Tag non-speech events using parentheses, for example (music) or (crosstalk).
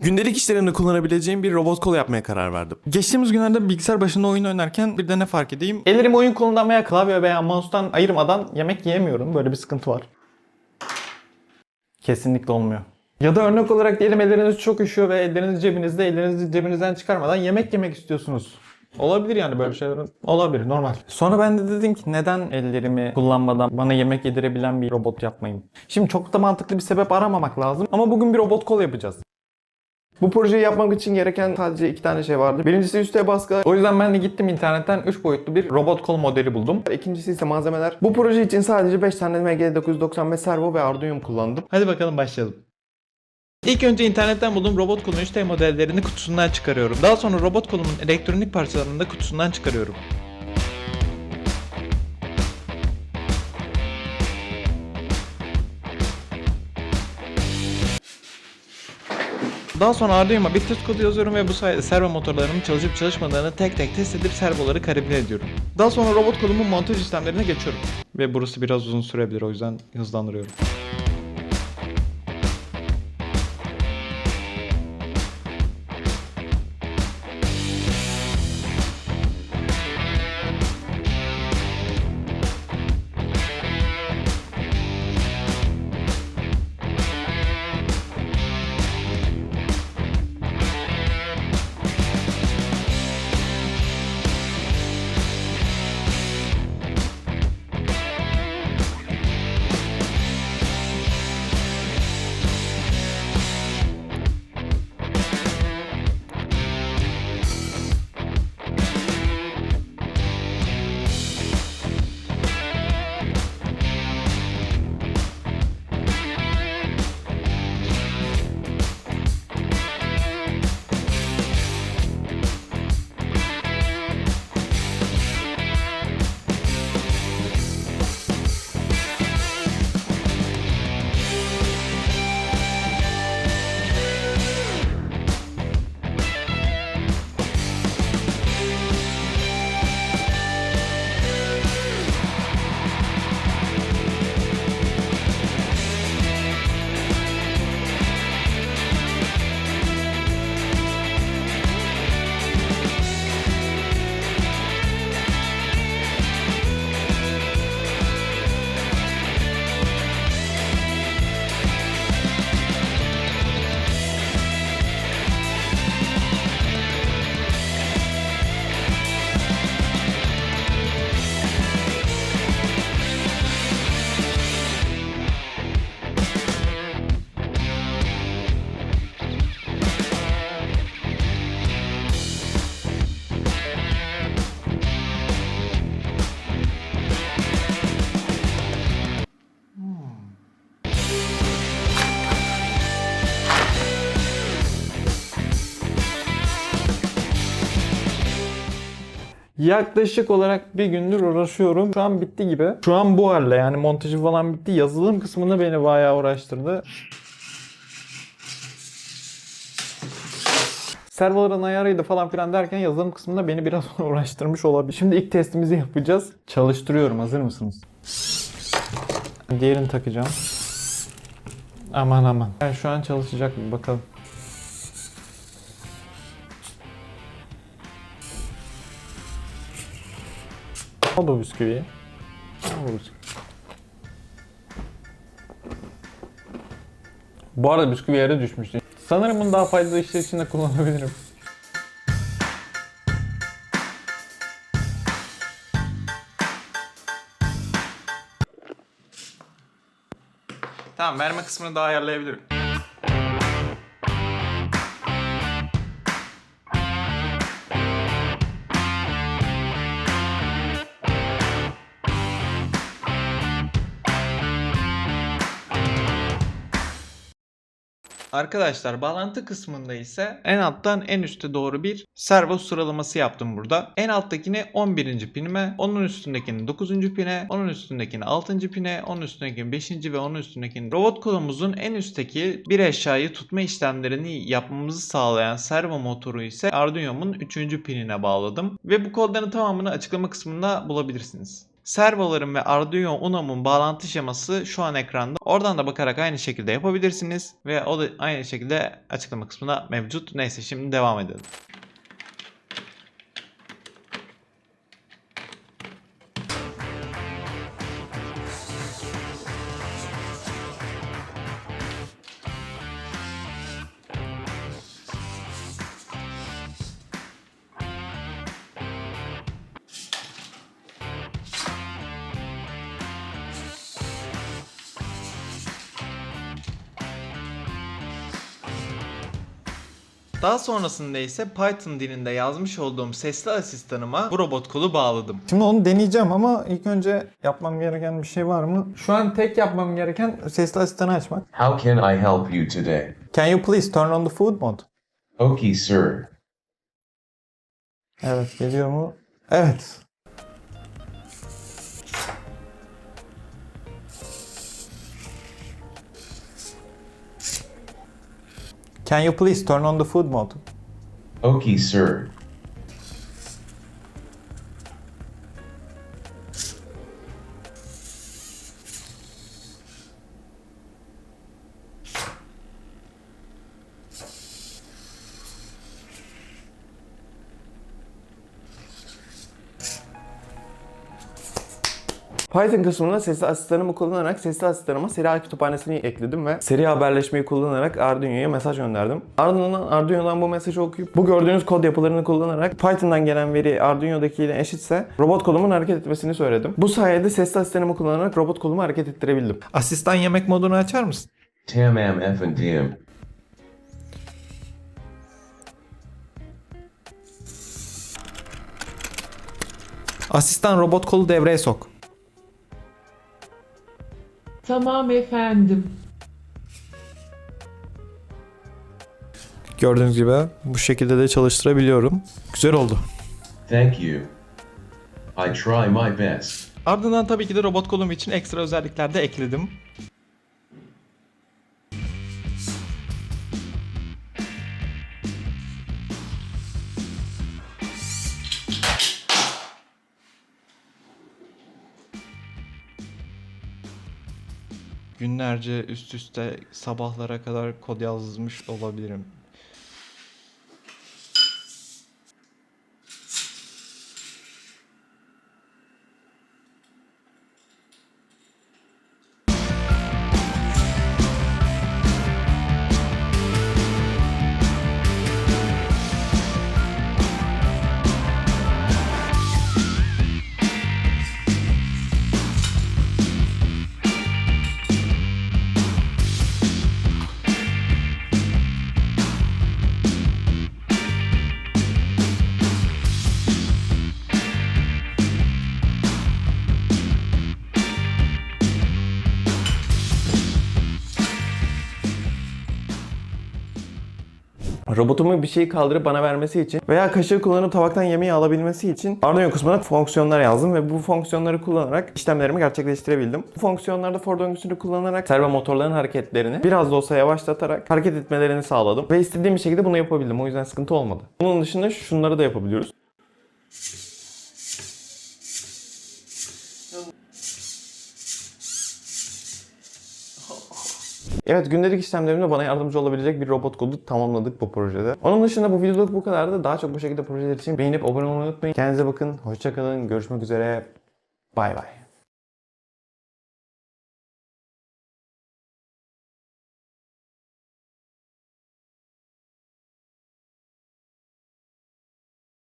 Gündelik işlerimde kullanabileceğim bir robot kol yapmaya karar verdim. Geçtiğimiz günlerde bilgisayar başında oyun oynarken bir de ne fark edeyim? Ellerimi oyun kolundan veya klavye veya mouse'tan ayırmadan yemek yiyemiyorum. Böyle bir sıkıntı var. Kesinlikle olmuyor. Ya da örnek olarak diyelim elleriniz çok üşüyor ve elleriniz cebinizde, ellerinizi cebinizden çıkarmadan yemek yemek istiyorsunuz. Olabilir yani böyle şeyler. Olabilir normal. Sonra ben de dedim ki neden ellerimi kullanmadan bana yemek yedirebilen bir robot yapmayayım? Şimdi çok da mantıklı bir sebep aramamak lazım ama bugün bir robot kol yapacağız. Bu projeyi yapmak için gereken sadece iki tane şey vardı. Birincisi üstte baskı. O yüzden ben de gittim internetten 3 boyutlu bir robot kol modeli buldum. İkincisi ise malzemeler. Bu proje için sadece 5 tane MG995 servo ve Arduino kullandım. Hadi bakalım başlayalım. İlk önce internetten bulduğum robot kolun 3D modellerini kutusundan çıkarıyorum. Daha sonra robot kolumun elektronik parçalarını da kutusundan çıkarıyorum. Daha sonra Arduino'ma bir test kodu yazıyorum ve bu sayede servo motorlarımın çalışıp çalışmadığını tek tek test edip servoları kalibre ediyorum. Daha sonra robot kolumun montaj işlemlerine geçiyorum. Ve burası biraz uzun sürebilir o yüzden hızlandırıyorum. Yaklaşık olarak bir gündür uğraşıyorum. Şu an bitti gibi. Şu an bu halde yani montajı falan bitti. Yazılım kısmında beni bayağı uğraştırdı. Serverların ayarıydı falan filan derken yazılım kısmında beni biraz (laughs) uğraştırmış olabilir. Şimdi ilk testimizi yapacağız. Çalıştırıyorum. Hazır mısınız? Diğerini takacağım. Aman aman. Yani şu an çalışacak mı bakalım. Al bu bisküviyi. Al bu bisküvi. Bu arada bisküvi yere düşmüştü. Sanırım bunu daha faydalı işler için de kullanabilirim. Tamam verme kısmını daha ayarlayabilirim. Arkadaşlar bağlantı kısmında ise en alttan en üste doğru bir servo sıralaması yaptım burada. En alttakini 11. pinime, onun üstündekini 9. pine, onun üstündekini 6. pine, onun üstündekini 5. ve onun üstündekini robot kolumuzun en üstteki bir eşyayı tutma işlemlerini yapmamızı sağlayan servo motoru ise Arduino'mun 3. pinine bağladım. Ve bu kodların tamamını açıklama kısmında bulabilirsiniz. Servoların ve Arduino Uno'nun bağlantı şeması şu an ekranda. Oradan da bakarak aynı şekilde yapabilirsiniz. Ve o da aynı şekilde açıklama kısmında mevcut. Neyse şimdi devam edelim. Daha sonrasında ise Python dilinde yazmış olduğum sesli asistanıma bu robot kolu bağladım. Şimdi onu deneyeceğim ama ilk önce yapmam gereken bir şey var mı? Şu an tek yapmam gereken sesli asistanı açmak. How can I help you today? Can you please turn on the food mode? Okay, sir. Evet geliyor mu? Evet. Can you please turn on the food mode? Okay, sir. Python kısmında sesli asistanımı kullanarak sesli asistanıma seri ağ kütüphanesini ekledim ve seri haberleşmeyi kullanarak Arduino'ya mesaj gönderdim. Ardından Arduino'dan bu mesajı okuyup bu gördüğünüz kod yapılarını kullanarak Python'dan gelen veri Arduino'dakiyle eşitse robot kolumun hareket etmesini söyledim. Bu sayede sesli asistanımı kullanarak robot kolumu hareket ettirebildim. Asistan yemek modunu açar mısın? Tamam efendim. Asistan robot kolu devreye sok. Tamam efendim. Gördüğünüz gibi bu şekilde de çalıştırabiliyorum. Güzel oldu. Thank you. I try my best. Ardından tabii ki de robot kolum için ekstra özellikler de ekledim. Günlerce üst üste sabahlara kadar kod yazmış olabilirim. Robotumun bir şeyi kaldırıp bana vermesi için veya kaşığı kullanıp tabaktan yemeği alabilmesi için Arduino kısmına fonksiyonlar yazdım ve bu fonksiyonları kullanarak işlemlerimi gerçekleştirebildim. Bu fonksiyonlarda Ford döngüsünü kullanarak servo motorların hareketlerini biraz da olsa yavaşlatarak hareket etmelerini sağladım ve istediğim bir şekilde bunu yapabildim. O yüzden sıkıntı olmadı. Bunun dışında şunları da yapabiliyoruz. Evet gündelik işlemlerimde bana yardımcı olabilecek bir robot kodu tamamladık bu projede. Onun dışında bu videoluk bu kadardı. Daha çok bu şekilde projeler için beğenip abone olmayı unutmayın. Kendinize bakın. Hoşçakalın. Görüşmek üzere. Bay bay.